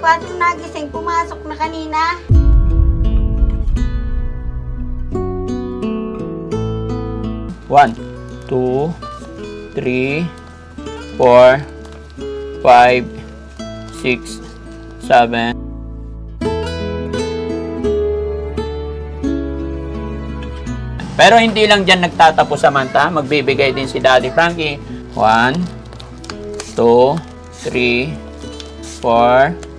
Pating nagising, pumasok na kanina. One, two, three, four, five, six, seven, Pero hindi lang dyan nagtatapos Samantha. Magbibigay din si Daddy Frankie. 1, 2, 3, 4,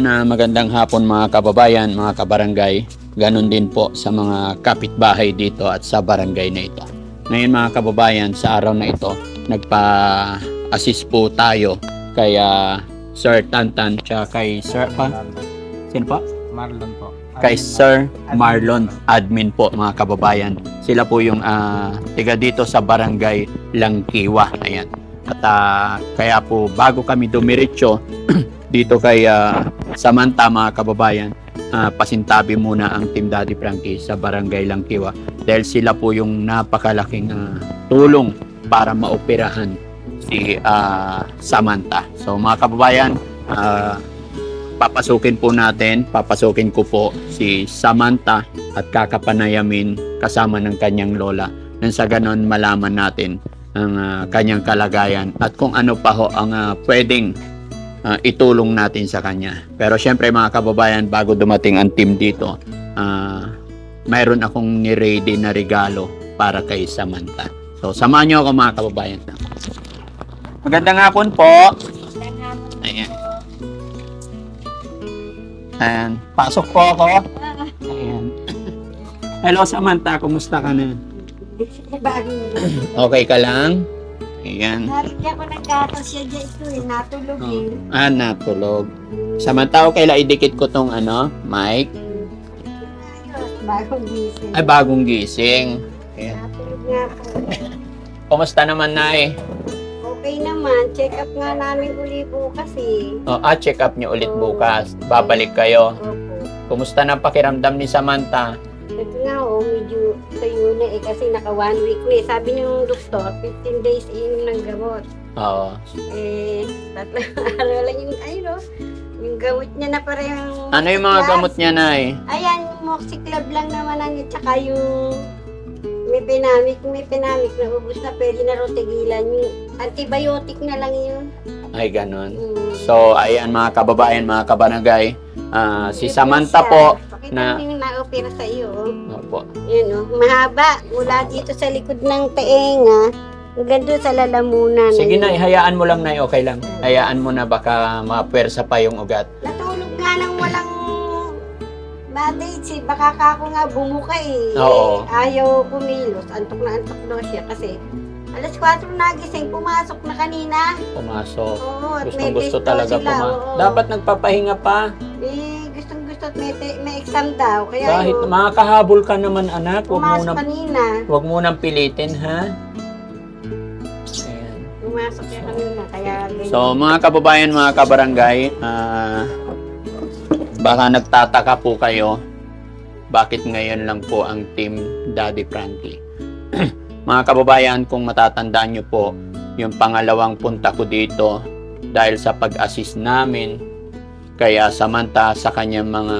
Isa na magandang hapon mga kababayan, mga kabarangay. Ganon din po sa mga kapitbahay dito at sa barangay na ito. Ngayon mga kababayan, sa araw na ito, nagpa-assist po tayo kay uh, Sir Tantan at kay Sir pa? Sino po? Marlon po. Kay Sir Marlon, admin po mga kababayan. Sila po yung uh, tiga dito sa barangay Langkiwa. Ayan. At uh, kaya po bago kami dumiretso dito kay uh, Samantha mga kababayan, ah, pasintabi muna ang Team Daddy Frankie sa Barangay Langkiwa dahil sila po yung napakalaking ah, tulong para maoperahan si ah, Samantha. So mga kababayan, ah, papasukin po natin, papasukin ko po si Samantha at kakapanayamin kasama ng kanyang lola nang sa ganon malaman natin ang ah, kanyang kalagayan at kung ano pa ho ang ah, pwedeng ah, itulong natin sa kanya. Pero syempre mga kababayan, bago dumating ang team dito, ah, mayroon akong ni-ready na regalo para kay Samantha. So, samahan niyo ako mga kababayan. Magandang hapon po. Ayan. Ayan. Pasok po ako. Ayan. Hello Samantha, kumusta ka na? Okay ka lang? Ayan. Narinig ako nagkakasya dyan ito eh, natulog Oh. eh. Ah, natulog. Samantha, okay lang idikit ko tong ano, mic. Bagong gising. Ay, bagong gising. Ayan. Natulog nga po. Kumusta naman na eh? Okay naman, check up nga namin uli bukas eh. Oh, ah, check up niyo ulit bukas. Babalik kayo. Opo. Kumusta na pakiramdam ni Samantha? Ito nga oh, medyo tayo na eh kasi naka one week na eh. Sabi ng doktor, 15 days inom ng gamot. Oo. Eh, tatlong araw lang yung, ayun oh, yung gamot niya na parehong... Ano yung mga gamot niya na eh? Ayan, yung moxiclub lang naman ang tsaka yung may pinamik, may pinamik na ubus na pwede na raw tigilan. Yung antibiotic na lang yun. Ay, ganun. Mm. So, ayan mga kababayan, mga kabarangay. Ah, si siya. po. Na- mo yung na-opera sa iyo. Oh. Opo. Yan oh, mahaba. Mula dito sa likod ng taenga, hanggang doon sa lalamunan. Sige na, hayaan mo lang na okay lang. Hayaan mo na baka mapwersa pa yung ugat. Natulog nga nang walang Bad-aid si baka ka ako nga bumuka eh. Oo. Eh, Ayaw kumilos. Antok na antok daw siya kasi alas 4 nagising, pumasok na kanina. Pumasok. Oo, at Gustong may gusto talaga sila, puma. oo. Dapat nagpapahinga pa. Eh, may, te- may exam daw. Kaya Kahit yun, makakahabol ka naman anak, huwag mo pumasok nang, kanina. huwag mo nang pilitin ha. Ayan. Pumasok siya kanina. Kaya ganyan. So mga kababayan, mga kabarangay, ah, baka nagtataka po kayo bakit ngayon lang po ang team Daddy Frankie. mga kababayan, kung matatandaan nyo po, yung pangalawang punta ko dito dahil sa pag-assist namin kaya Samantha sa kanyang mga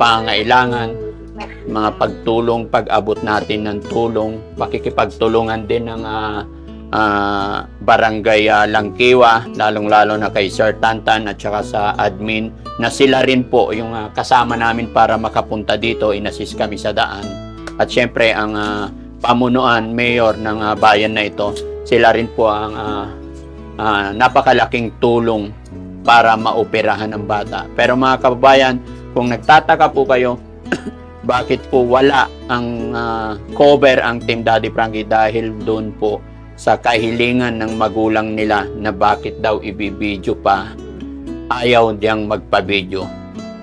pangailangan, mga pagtulong, pag-abot natin ng tulong, pakikipagtulungan din ng ah, ah, barangay ah, Langkiwa, lalong-lalo na kay Sir Tantan at saka sa admin, na sila rin po yung ah, kasama namin para makapunta dito, inassist kami sa daan. At syempre ang ah, pamunuan, mayor ng ah, bayan na ito, sila rin po ang ah, ah, napakalaking tulong para maoperahan ang bata. Pero mga kababayan, kung nagtataka po kayo, bakit po wala ang ah, cover ang Team Daddy Frankie dahil doon po sa kahilingan ng magulang nila na bakit daw ibibidyo pa ayaw diyang magpa-video.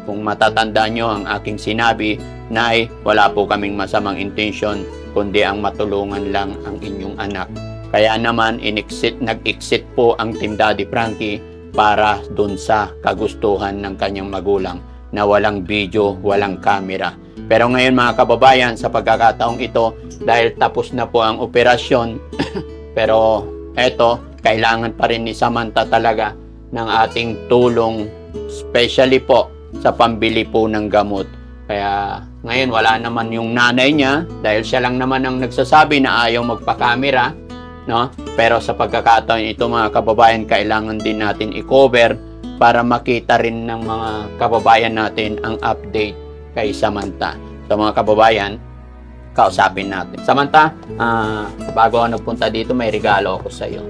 Kung matatandaan nyo ang aking sinabi, Nay, wala po kaming masamang intensyon, kundi ang matulungan lang ang inyong anak Kaya naman, in-exit, nag-exit po ang Team Daddy Frankie para dun sa kagustuhan ng kanyang magulang na walang video, walang camera. Pero ngayon mga kababayan, sa pagkakataong ito, dahil tapos na po ang operasyon, pero eto, kailangan pa rin ni Samantha talaga ng ating tulong, especially po sa pambili po ng gamot. Kaya ngayon wala naman yung nanay niya dahil siya lang naman ang nagsasabi na ayaw magpa-camera, no? Pero sa pagkakataon ito mga kababayan, kailangan din natin i-cover para makita rin ng mga kababayan natin ang update kay Samantha. So mga kababayan, kausapin natin. Samantha, ah, bago ako nagpunta dito, may regalo ako sa iyo.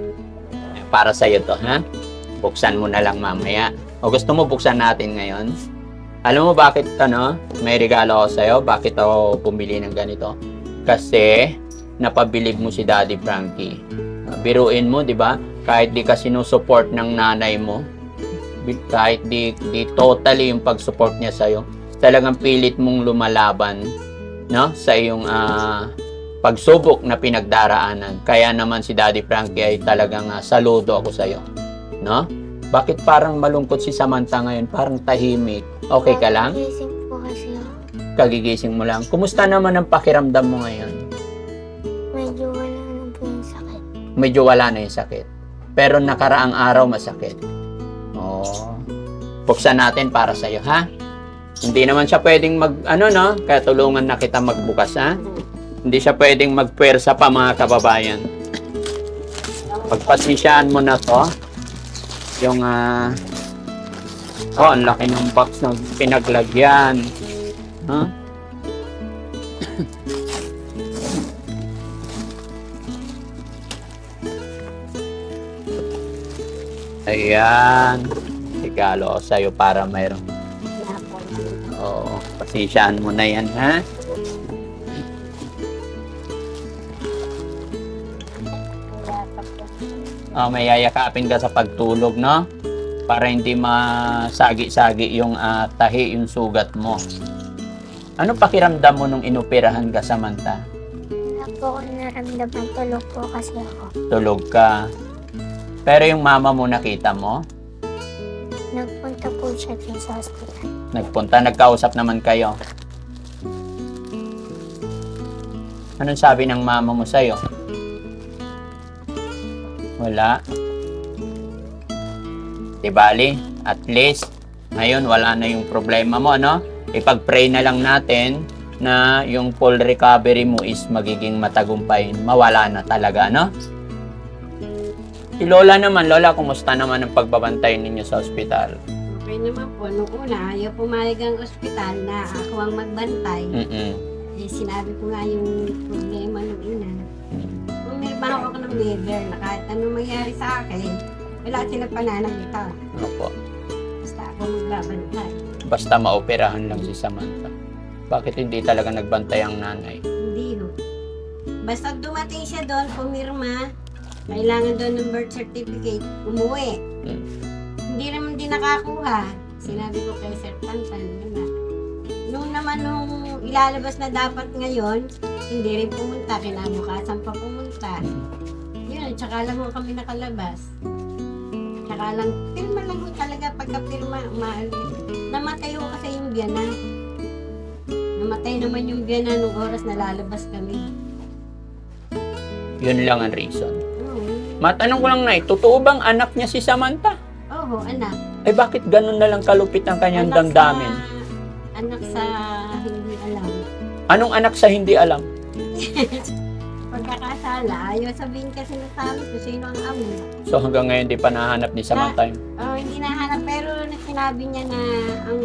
Para sa iyo to, ha? Buksan mo na lang mamaya. O gusto mo buksan natin ngayon? Alam mo bakit ano, may regalo ako sa iyo? Bakit ako bumili ng ganito? Kasi napabilib mo si Daddy Frankie. Biruin mo, 'di ba? Kahit di ka sinusupport ng nanay mo, kahit di, di totally yung pag-support niya sa iyo, talagang pilit mong lumalaban, no? Sa iyong ah, pagsubok na pinagdaraanan. Kaya naman si Daddy Frankie ay talagang ah, saludo ako sa iyo, no? Bakit parang malungkot si Samantha ngayon? Parang tahimik. Okay ka lang? Gising po kasi ako. Kagigising mo lang. Kumusta naman ang pakiramdam mo ngayon? Medyo wala na yung sakit. Pero nakaraang araw masakit. Oo. Buksan natin para sa iyo, ha? Hindi naman siya pwedeng mag, ano no? Kaya tulungan na kita magbukas, ha? Hindi siya pwedeng magpwersa pa, mga kababayan. Pagpasensyahan mo na to. Yung, ah... oh, ang laki ng box na pinaglagyan. Ha? Ayan. Regalo ko sa'yo para mayroong... Oo, pasensyahan mo na yan, ha? Oh, may yayakapin ka sa pagtulog, no? Para hindi masagi-sagi yung ah, tahi, yung sugat mo. Ano pakiramdam mo nung inoperahan ka, Samantha? Wala po ako naramdaman. Tulog po kasi ako. Tulog ka. Pero yung mama mo nakita mo? Nagpunta po siya din sa hospital. Nagpunta, nagkausap naman kayo. Anong sabi ng mama mo sa'yo? Wala. Di bali, at least, ngayon wala na yung problema mo, ano? Ipag-pray na lang natin na yung full recovery mo is magiging matagumpay. Mawala na talaga, no? Si Lola naman, Lola, kumusta naman ang pagbabantay ninyo sa ospital? Okay naman po. Nung una, ayaw pumayag ang ospital na ako ang magbantay. Mm-mm. Eh, sinabi ko nga yung problema ng ina. Pumirma ako ng waiver na kahit anong mangyari sa akin, wala silang pananakita. Opo. Basta ako magbabantay. Basta maoperahan lang si Samantha. Bakit hindi talaga nagbantay ang nanay? Hindi ho. Basta dumating siya doon, pumirma, kailangan doon ng birth certificate, umuwi. Hmm. Hindi naman din nakakuha. Sinabi ko kay Sir Tantan, wala. Nung naman nung ilalabas na dapat ngayon, hindi rin pumunta, kinabukasan pa pumunta. Yun, tsaka lang kami nakalabas. Tsaka lang, pirma lang ho talaga pagka pirma, umaalis. Namatay ho kasi yung biyanan. Namatay naman yung biyanan nung oras na lalabas kami. Yun lang ang reason. Oo, Matanong ko lang na, totoo bang anak niya si Samantha? Oo, anak. Eh bakit ganun na lang kalupit ang kanyang Anak damdamin? Sa, anak sa hindi alam. Anong anak sa hindi alam? Pagkakasala, ayaw sabihin kasi sa amin kung sino ang amo. So hanggang ngayon di pa nahanap ni Samantha yun. Oh, hindi nahanap pero na sinabi niya na ang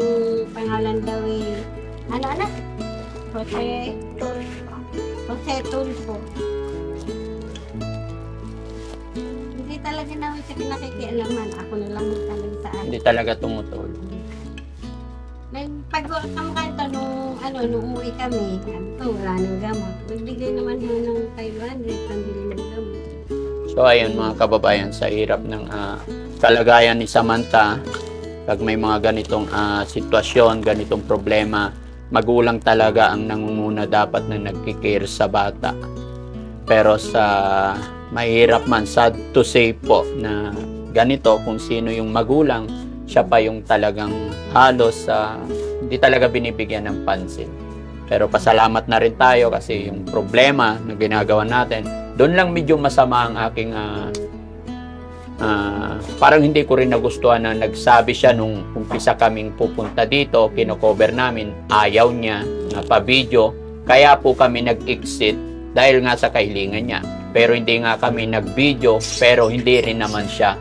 pangalan daw eh, ano anak? Jose. Jose Tulfo. Talaga namin siya pinakikialaman. Ako na lang talaga sa akin. Hindi talaga tumutulong. Nagpag kami kanto nung, ano, nung umuwi kami, ko, wala nang gamot. Nagbigay naman ho ng 500 pambili ng gamot. So ayun mga kababayan, sa hirap ng ah, kalagayan ni Samantha, pag may mga ganitong ah, sitwasyon, ganitong problema, magulang talaga ang nangunguna dapat na nagkikare sa bata. Pero sa mahirap man sad to say po na ganito kung sino yung magulang, siya pa yung talagang halos sa hindi talaga binibigyan ng pansin. Pero pasalamat na rin tayo kasi yung problema na ginagawa natin, doon lang medyo masama ang aking ah, ah, parang hindi ko rin nagustuhan na nagsabi siya nung umpisa kaming pupunta dito, kinocover namin, ayaw niya na pa-video, kaya po kami nag-exit dahil nga sa kahilingan niya. Pero hindi nga kami nag-video, pero hindi rin naman siya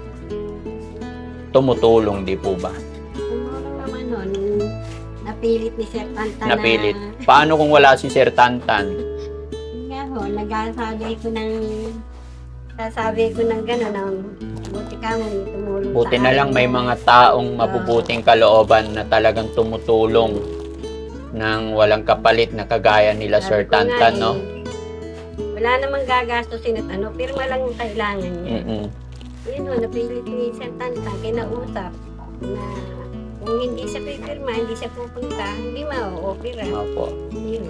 tumutulong, di po ba? Tumulong naman nun, napilit ni Sir Tantan Napilit. na, Paano kung wala si Sir Tantan? nga ho, nagsasabi ko ng, sasabi ko ng gano'n, ng buti ka mo, tumulong Buti na lang akin." may mga taong mabubuting kalooban na talagang tumutulong ng walang kapalit na kagaya nila Sir Tantan, eh, no? Wala namang gagastusin at ano, pirma lang yung kailangan niya. Mm-mm. Yun ho, napilit ni Sir Tantan, kinausap na kung hindi siya pipirma, hindi siya pupunta, hindi ma-opera. Opo. Yun.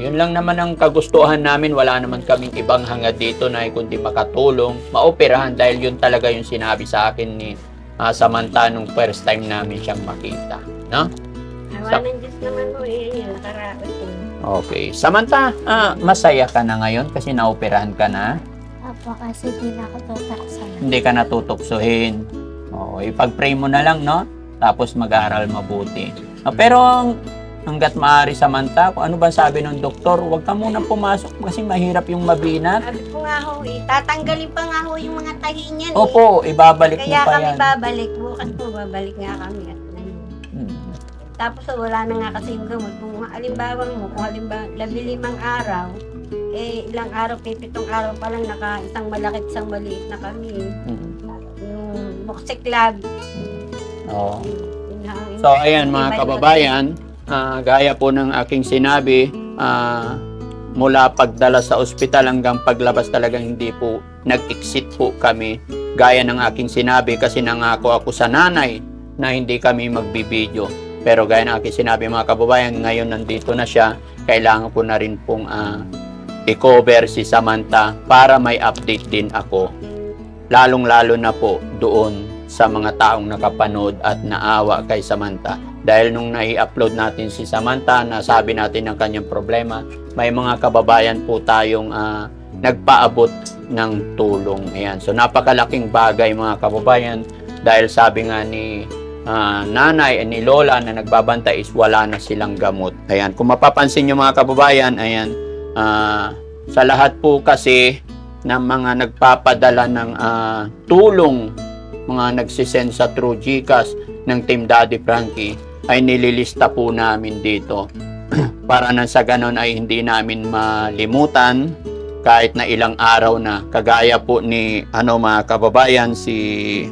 Yun lang naman ang kagustuhan namin. Wala naman kaming ibang hangad dito na kundi makatulong, maoperahan dahil yun talaga yung sinabi sa akin ni ah, Samantha nung first time namin siyang makita. No? Awa ng Diyos naman ho, eh, yan, nakaraos yun. Okay. Samantha, ah, masaya ka na ngayon kasi naoperahan ka na. Apo, kasi di na ako tutaksan. Hindi ka natutuksohin. Oo, ipag-pray mo na lang, no? Tapos mag-aaral mabuti. Ah, pero ang- hanggat maaari Samantha, kung ano ba sabi ng doktor, huwag ka muna pumasok kasi mahirap yung mabinat. Sabi ko nga ho, eh, tatanggalin pa nga ho yung mga tahi niyan eh. Opo, ibabalik mo Kaya pa kami yan. babalik, bukas po babalik nga kami. Tapos wala na nga kasi yung gamot. Kung halimbawa mo, kung halimbawa labi limang araw, eh ilang araw, pipitong araw pa lang naka isang malaki at isang maliit na kami. Hmm. Yung club. Oo. So, ayan mga kababayan, ah, gaya po ng aking sinabi, ah, mula pagdala sa ospital hanggang paglabas talagang hindi po nag-exit po kami gaya ng aking sinabi kasi nangako ako sa nanay na hindi kami magbibideo. Pero gaya ng aking sinabi mga kababayan, ngayon nandito na siya, kailangan ko na rin pong ah, i-cover si Samantha para may update din ako. Lalong-lalo na po doon sa mga taong nakapanood at naawa kay Samantha. Dahil nung nai-upload natin si Samantha, nasabi natin ang kanyang problema, may mga kababayan po tayong ah, nagpaabot ng tulong. Ayan. So napakalaking bagay mga kababayan dahil sabi nga ni ah, nanay and ni lola na nagbabantay is wala na silang gamot. Ayan. Kung mapapansin nyo mga kababayan, ayan, ah, sa lahat po kasi ng mga nagpapadala ng ah, tulong mga nagsisend sa True Gcash ng Team Daddy Frankie ay nililista po namin dito para na sa ganon ay hindi namin malimutan kahit na ilang araw na kagaya po ni ano mga kababayan si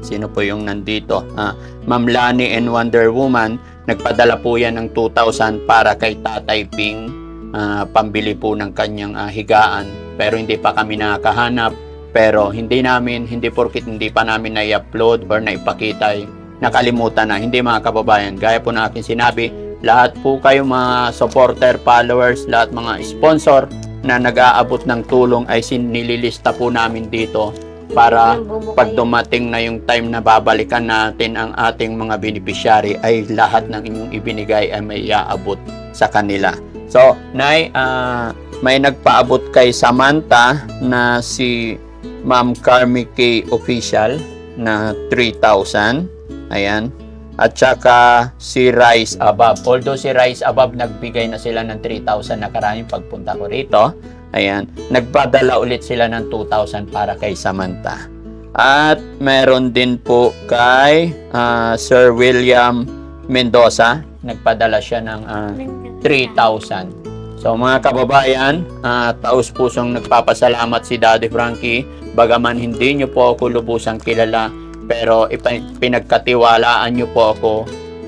sino po yung nandito? Ah, Ma'am Lani and Wonder Woman nagpadala po yan ng 2,000 para kay Tatay Ping. Ah, pambili po ng kanyang ah, higaan. Pero hindi pa kami nakakahanap. Pero hindi namin, hindi porkit hindi pa namin na-upload or naipakita, ay nakalimutan na. Hindi mga kababayan. Gaya po na akin sinabi, lahat po kayo mga supporter, followers, lahat mga sponsor na nag-aabot ng tulong ay sinililista po namin dito para pag dumating na yung time na babalikan natin ang ating mga beneficiary ay lahat ng inyong ibinigay ay may iaabot sa kanila. So, Nay, ah, may nagpaabot kay Samantha na si Ma'am Carmi K. Official na 3,000. Ayan. At saka si Rice Above. Although si Rice Above nagbigay na sila ng 3,000 nakaraan yung pagpunta ko rito. Ayan. Nagpadala ulit sila ng 2,000 para kay Samantha. At meron din po kay ah, Sir William Mendoza. Nagpadala siya ng ah, 3,000. So mga kababayan, ah, taos pusong nagpapasalamat si Daddy Frankie. Bagaman hindi niyo po ako lubusang kilala, pero pinagkatiwalaan niyo po ako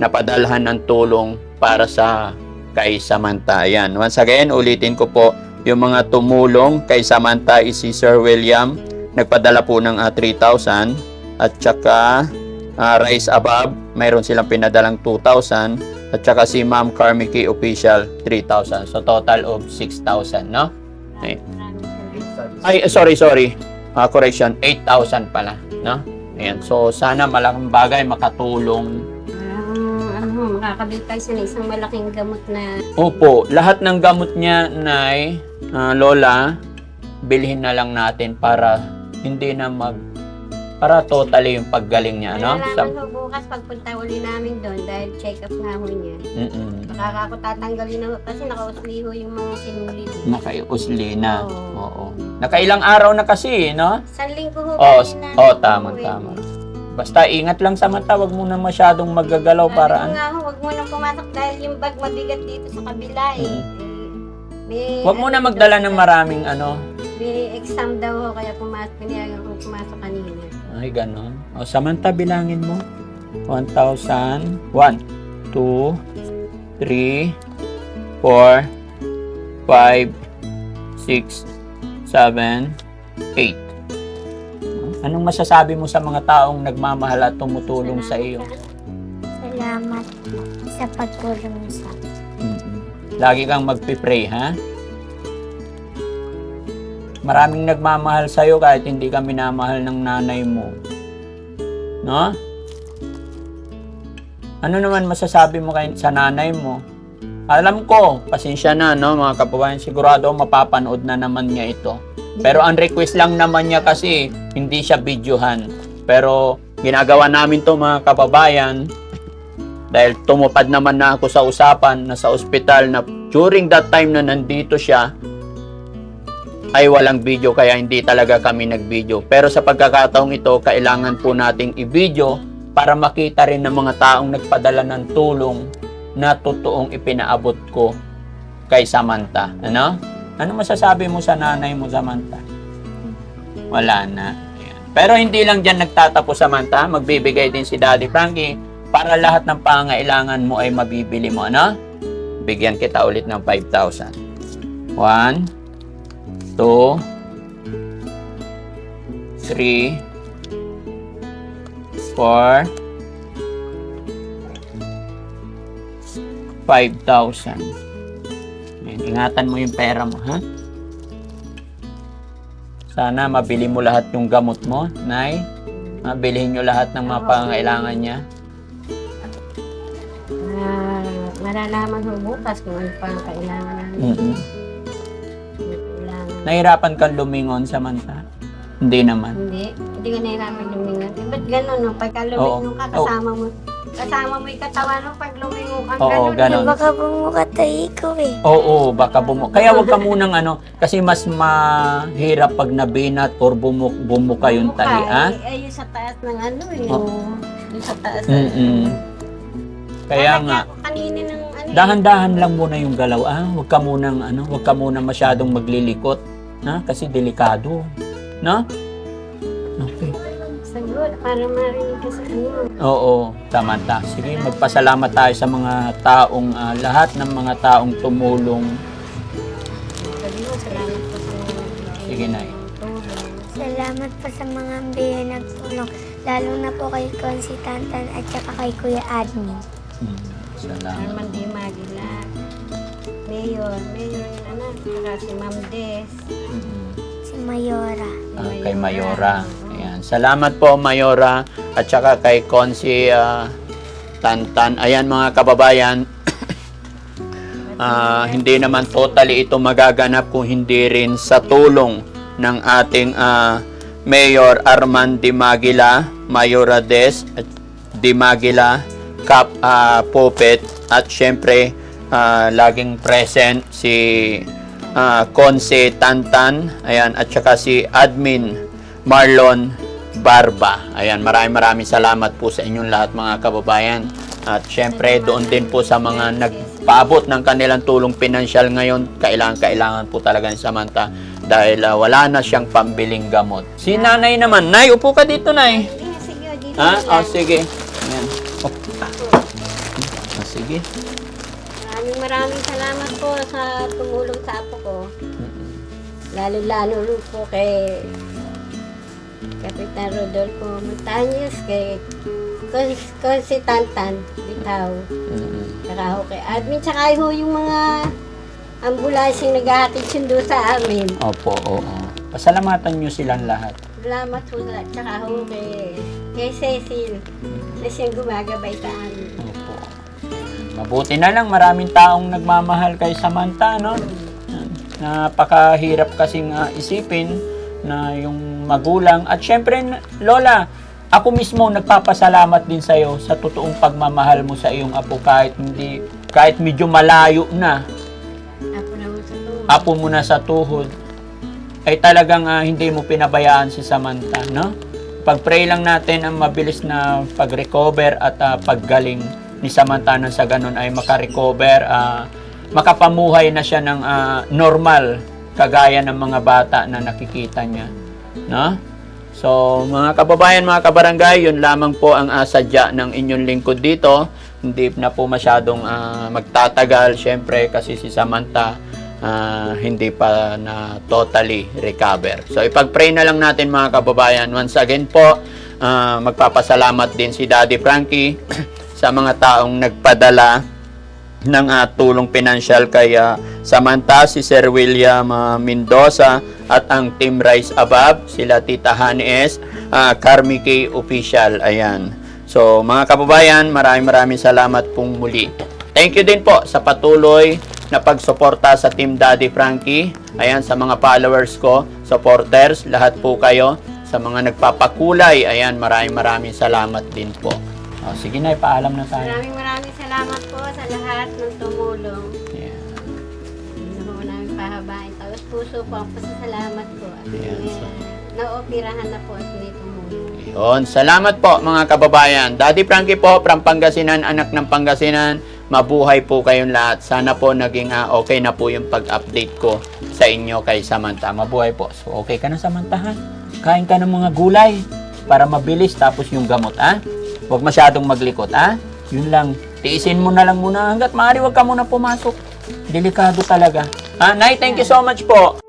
napadalhan ng tulong para sa kay Samantha. Ayan. Once again, ulitin ko po yung mga tumulong kay Samantha is si Sir William. Nagpadala po ng ah, 3,000 at saka ah, Rise Above, mayroon silang pinadalang 2,000 at saka si Ma'am Carmicky Official 3,000. So total of 6,000, no? Salamat. Ay, sorry, sorry. Ah, correction, 8,000 pala, no? Ayan. So, sana malaking bagay makatulong. Makakabili tayo sa isang malaking gamot na Opo, lahat ng gamot niya, Nay, ah, Lola, bilhin na lang natin para hindi na mag para totally yung paggaling niya, no? Malalaman Sa, ho bukas pagpunta uli namin doon dahil check-up nga ho niya. mm Baka ako tatanggalin na ho kasi nakausli ho yung mga sinuli. Nakaiusli na. Oo. Oo. Nakailang araw na kasi, no? Isang linggo ho Oo, kami na- oh, tama, uuwi. tama. Basta ingat lang sa mata, wag mo na masyadong magagalaw Sabi para ko ano. nga ho, wag mo nang pumasok dahil yung bag mabigat dito sa kabila eh. Mm. Eh, May, Wag mo na magdala ng maraming ano. May exam daw ho kaya pumasok, pinayagan ko pumasok kanina. Ay, ganon. O, samanta bilangin mo. 1,000. 1, 2, 3, 4, 5, 6, 7, 8. Anong masasabi mo sa mga taong nagmamahal at tumutulong sa iyo? Salamat sa pagtulong sa Mm-mm. Lagi kang magpipray, ha? Maraming nagmamahal sa'yo kahit hindi ka minamahal ng nanay mo. No? Ano naman masasabi mo kay, sa nanay mo? Alam ko, pasensya na, no, mga kababayan. Sigurado mapapanood na naman niya ito. Pero ang request lang naman niya kasi, hindi siya videohan. Pero ginagawa namin to mga kababayan dahil tumupad naman na ako sa usapan na sa ospital na during that time na nandito siya ay walang video kaya hindi talaga kami nag-video. Pero sa pagkakataong ito, kailangan po nating i-video para makita rin ng mga taong nagpadala ng tulong na totoong ipinaabot ko kay Samantha. Ano? Ano masasabi mo sa nanay mo, Samantha? Wala na. Ayan. Pero hindi lang dyan nagtatapos, Samantha. Magbibigay din si Daddy Frankie para lahat ng pangailangan mo ay mabibili mo. Ano? Bigyan kita ulit ng 5,000. 1, 2, 3, 4, 5,000. Ayan, Ingatan mo yung pera mo, ha? Sana mabili mo lahat yung gamot mo, Nay. Mabilihin nyo lahat ng mga pangailangan niya. Malalaman ho bukas kung ano pa ang kailangan namin. Mm-mm. Kailangan. Nahirapan kang lumingon, Samantha? Hindi naman. Hindi, hindi ka nahirapan lumingon. Eh, ba't gano'n no? Pagka lumingon ka, kasama mo, kasama mo yung katawan mo pag lumingon ka, Oo, gano'n. ganon. Baka bumuka tayo ko eh. Oo, baka bumuk. Kaya wag ka munang ano, kasi mas mahirap pag nabinat or bumuk bumuka yung Mukha, tahi, ah? Eh, eh, yung sa taas ng ano, yung, Oo. yung sa taas. Mm-mm. Kaya Bakit nga, ako Kanina ng eh, dahan-dahan lang muna yung galaw, ah. Wag ka munang ano, wag ka munang masyadong maglilikot, na? Kasi delikado, no? Okay. sagot, para marinig ka sa ano. Oo, tama ta. Sige, magpasalamat tayo sa mga taong ah, lahat ng mga taong tumulong. Sabi mo, salamat po sa mga nagbigay Sige, ng tulong. Salamat po sa mga bigay ng tulong. Lalo na po kay Consi Tantan at saka kay Kuya Admin. Hmm, salamat. Arman Di Magila. Mayor, Mayor, ano, saka si Ma'am Des. Mm-mm. Si Mayora. si Ah, kay Mayora. Ayan. Salamat po, Mayora. At saka kay Konsi ah, Tantan. Ayan, mga kababayan. ah, hindi naman totally ito magaganap kung hindi rin sa tulong ng ating ah, Mayor Arman Dimagila, Mayora Des, at Dimagila, Cap ah, Puppet, at syempre, ah, laging present si ah, Konse Tantan, ayan, at saka si Admin Marlon Barba. Ayan, maraming maraming salamat po sa inyong lahat mga kababayan. At syempre, doon din po sa mga nagpaabot ng kanilang tulong pinansyal ngayon, kailangan-kailangan po talaga ni Samantha dahil ah, wala na siyang pambiling gamot. Si nanay naman. Nay, upo ka dito, nay. Ha? Oh, sige. Ayan. Ah, sige. Maraming maraming salamat po sa tumulong sa apo ko. Lalo-lalo rin po kay Kapitan Rodolfo Montañez, kay Cons- Consi Tantan, Bitaw, Mm-mm. saka ho kay admin, saka ho yung mga ambulansyeng naghahatid sundo sa amin. Opo, oo. Pasalamatan nyo silang lahat. Salamat po sa tsaka ho kay, kay Cecil na siyang gumagabay sa amin. Opo. Mabuti na lang, maraming taong nagmamahal kay Samantha, no? Napakahirap kasing ah, isipin na yung magulang. At syempre, Lola, ako mismo nagpapasalamat din sa'yo sa totoong pagmamahal mo sa iyong apo kahit hindi, kahit medyo malayo na, Apo na sa to. apo mo na sa tuhod, ay talagang ah, hindi mo pinabayaan si Samantha, no? Pag-pray lang natin ang mabilis na pag-recover at ah, paggaling ni Samantha nang sa ganun ay makarecover, ah, makapamuhay na siya ng ah, normal kagaya ng mga bata na nakikita niya, no? So, mga kababayan, mga kabarangay, yun lamang po ang uh, ng inyong lingkod dito. Hindi na po masyadong ah, magtatagal, syempre, kasi si Samantha ah, hindi pa na totally recover. So, ipag-pray na lang natin mga kababayan. Once again po, ah, magpapasalamat din si Daddy Frankie sa mga taong nagpadala ng ah, tulong pinansyal kay ah, Samantha, si Sir William ah, Mendoza at ang Team Rise Above, sila Tita Hani S, ah, Carmi K Official, ayan. So mga kababayan, maraming maraming salamat pong muli. Thank you din po sa patuloy na pagsuporta sa Team Daddy Frankie. Ayan, sa mga followers ko, supporters, lahat po kayo. Sa mga nagpapakulay, ayan, maraming maraming salamat din po. O, sige na, ipaalam na tayo. Maraming maraming salamat po sa lahat ng tumulong. Yeah. Hindi po namin pahabain. Puso po ang pasasalamat po. At yeah. naopirahan na po at may tumulong. Yun. Salamat po mga kababayan. Daddy Frankie po from Pangasinan, anak ng Pangasinan. Mabuhay po kayong lahat. Sana po naging ah, okay na po yung pag-update ko sa inyo kay Samantha. Mabuhay po. So okay ka na Samantha ha? Kain ka ng mga gulay para mabilis tapos yung gamot ha? Huwag masyadong maglikot ha? Yun lang. Tiisin mo na lang muna hanggat maaari huwag ka muna pumasok. Delikado talaga. Ha? Nay, thank you so much po.